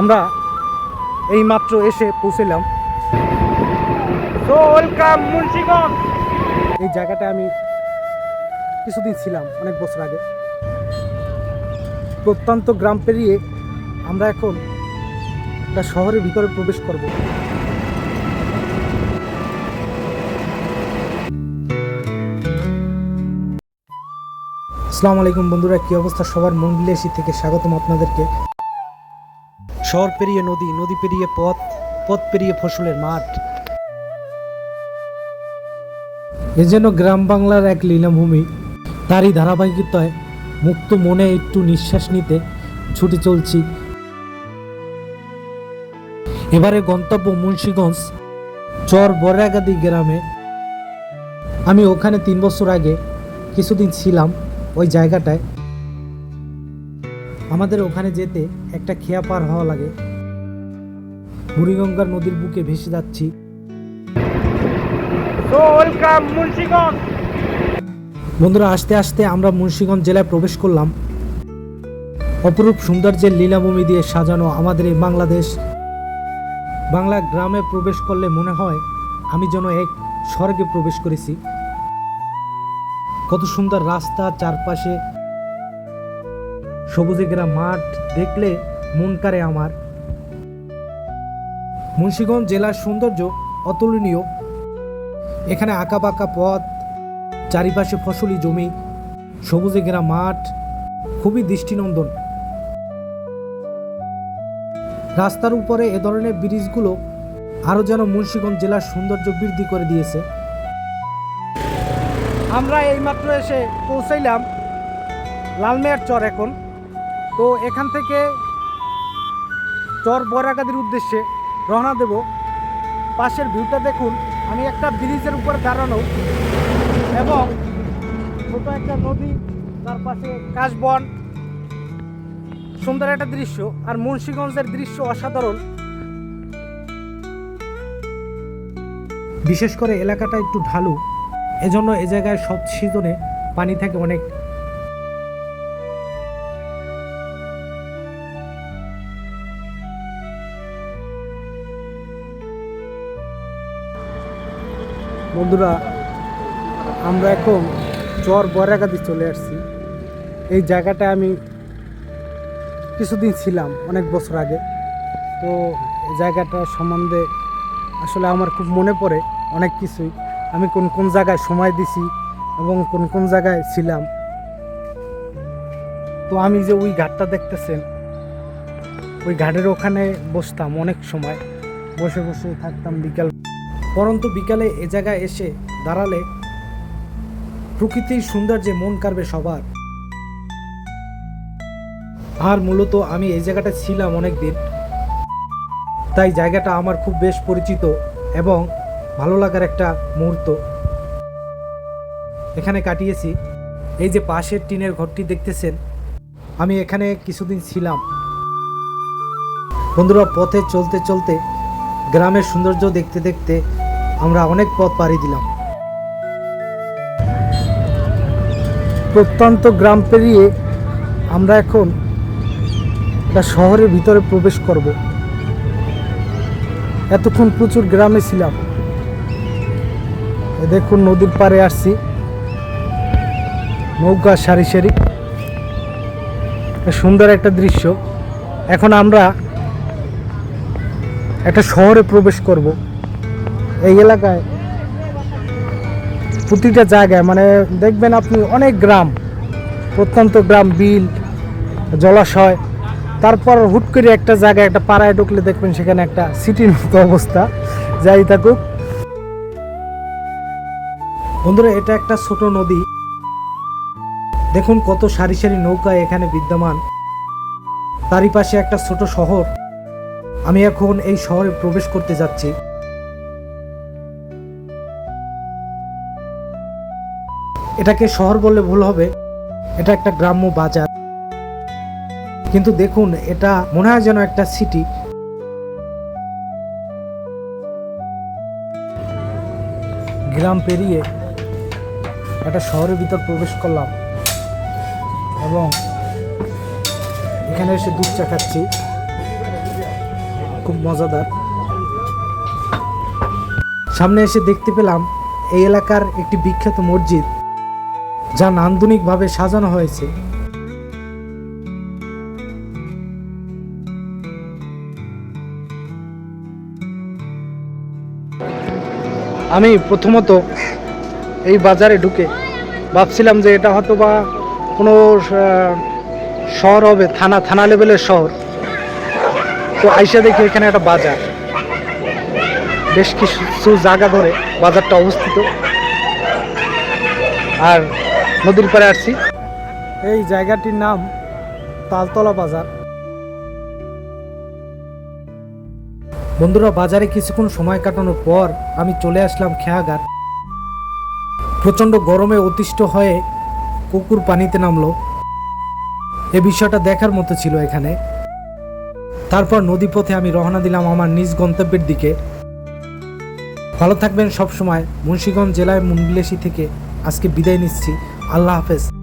আমরা এই মাত্র এসে পৌঁছলাম। এই জায়গাটা আমি কিছুদিন ছিলাম অনেক বছর আগে। প্রত্যন্ত গ্রাম পেরিয়ে আমরা এখন একটা শহরের ভিতরে প্রবেশ করব। আসসালামু আলাইকুম বন্ধুরা কি অবস্থা? সবার মন্ডিলেসি থেকে স্বাগতম আপনাদেরকে। শহর পেরিয়ে নদী নদী পেরিয়ে পথ পথ পেরিয়ে ফসলের মাঠ। এ যেন গ্রাম বাংলার এক লীলাভূমি। তারই ধারাবাহিকতায় মুক্ত মনে একটু নিঃশ্বাস নিতে ছুটে চলছি। এবারে গন্তব্য মুন্সীগঞ্জ, চর বরাগাদি গ্রামে। আমি ওখানে তিন বছর আগে কিছুদিন ছিলাম ওই জায়গাটায়। আমাদের ওখানে যেতে একটা খেয়া পার হওয়া লাগে। বুড়িগঙ্গার নদীর বুকে ভেসে যাচ্ছি। বন্ধুরা আস্তে আস্তে আমরা মুন্সিগঞ্জ জেলায় প্রবেশ করলাম। অপরূপ সৌন্দর্যের লীলাভূমি দিয়ে সাজানো আমাদের এই বাংলাদেশ। বাংলা গ্রামে প্রবেশ করলে মনে হয় আমি যেন এক স্বর্গে প্রবেশ করেছি। কত সুন্দর রাস্তা চারপাশে সবুজে ঘেরা মাঠ দেখলে মন কারে আমার। মুন্সিগঞ্জ জেলার সৌন্দর্য অতুলনীয়। এখানে আঁকা আঁকাবাঁকা পথ, চারিপাশে ফসলি জমি, সবুজে ঘেরা মাঠ, খুবই দৃষ্টিনন্দন। রাস্তার উপরে এ ধরনের ব্রিজগুলো আরও যেন মুন্সিগঞ্জ জেলার সৌন্দর্য বৃদ্ধি করে দিয়েছে। আমরা এইমাত্র এসে পৌঁছাইলাম লালমেয়ার চর এখন। তো এখান থেকে চর বরাগাদির উদ্দেশ্যে রওনা দেব। পাশের ভিউটা দেখুন। আমি একটা ব্রিজের উপরে দাঁড়ানো এবং ছোট একটা নদী, তার পাশে কাশবন। সুন্দর একটা দৃশ্য। আর মুন্সীগঞ্জের দৃশ্য অসাধারণ। বিশেষ করে এলাকাটা একটু ঢালু। এজন্য এ জায়গায় সব সিজনে পানি থাকে অনেক। বন্ধুরা, আমরা এখন চর বরাগাদি চলে আসছি। এই জায়গাটা আমি কিছুদিন ছিলাম, অনেক বছর আগে। তো জায়গাটা সম্বন্ধে আসলে আমার খুব মনে পড়ে অনেক কিছুই। আমি কোন কোন জায়গায় সময় দিছি এবং কোন কোন জায়গায় ছিলাম। তো আমি যে ওই ঘাটটা দেখতেছেন, ওই ঘাটের ওখানে বসতাম অনেক সময়। বসে বসে থাকতাম বিকাল পরন্তু বিকালে এ জায়গায় এসে দাঁড়ালে প্রকৃতির সৌন্দর্যে মন কাড়বে সবার। আর মূলত আমি এই জায়গাটা ছিলাম অনেক দিন তাই জায়গাটা আমার খুব বেশ পরিচিত এবং ভালো লাগার একটা মুহূর্ত। এখানে কাটিয়েছি। এই যে পাশের টিনের ঘরটি দেখতেছেন, আমি এখানে কিছুদিন ছিলাম। বন্ধুরা, পথে চলতে চলতে গ্রামের সৌন্দর্য দেখতে দেখতে আমরা অনেক পথ পাড়ি দিলাম। প্রত্যন্ত গ্রাম পেরিয়ে আমরা এখন একটা শহরের ভিতরে প্রবেশ করব। এতক্ষণ প্রচুর গ্রামে ছিলাম। দেখুন নদীর পাড়ে আসছি। নৌকা, সারি সারি। সুন্দর একটা দৃশ্য। এখন আমরা একটা শহরে প্রবেশ করব। এই এলাকায় প্রতিটা জায়গায় মানে দেখবেন আপনি অনেক গ্রাম, প্রত্যন্ত গ্রাম, বিল, জলাশয়, তারপর হুট করে একটা জায়গায়, একটা পাড়ায় ঢুকলে দেখবেন সেখানে একটা সিটির মতো অবস্থা। যাই থাকুক। বন্ধুরা, এটা একটা ছোট নদী। দেখুন কত সারি সারি নৌকা এখানে বিদ্যমান। তারই পাশে একটা ছোট শহর। আমি এখন এই শহরে প্রবেশ করতে যাচ্ছি। এটাকে শহর বললে ভুল হবে। এটা একটা গ্রাম্য বাজার। কিন্তু দেখুন, এটা মনে হয় যেন একটা সিটি গ্রাম পেরিয়ে একটা শহরের ভিতর প্রবেশ করলাম এবং এখানে এসে দুধ চা খাচ্ছি। খুব মজাদার। সামনে এসে দেখতে পেলাম এই এলাকার একটি বিখ্যাত মসজিদ। যা নান্দনিকভাবে সাজানো হয়েছে। আমি প্রথমত এই বাজারে ঢুকে ভাবছিলাম যে এটা হয়তো বা কোনো শহর হবে, থানা থানা লেভেলের শহর। তো আইসা দেখি এখানে একটা বাজার। বেশ কিছু জায়গা ধরে বাজারটা অবস্থিত। আর নদীর পাড়ে আসছি। এই জায়গাটির নাম তালতলা বাজার। বন্ধুরা, বাজারে কিছুক্ষণ সময় কাটানোর পর আমি চলে আসলাম খেয়াঘাট। প্রচণ্ড গরমে অতিষ্ঠ হয়ে কুকুর পানিতে নামলো। এ বিষয়টা দেখার মতো ছিল এখানে। তারপর নদীপথে আমি রওনা দিলাম আমার নিজ গন্তব্যের দিকে। ভালো থাকবেন সব সময় মুন্সিগঞ্জ জেলায় মুন্ডলেশি থেকে আজকে বিদায় নিচ্ছি। আল্লাহ হাফেজ।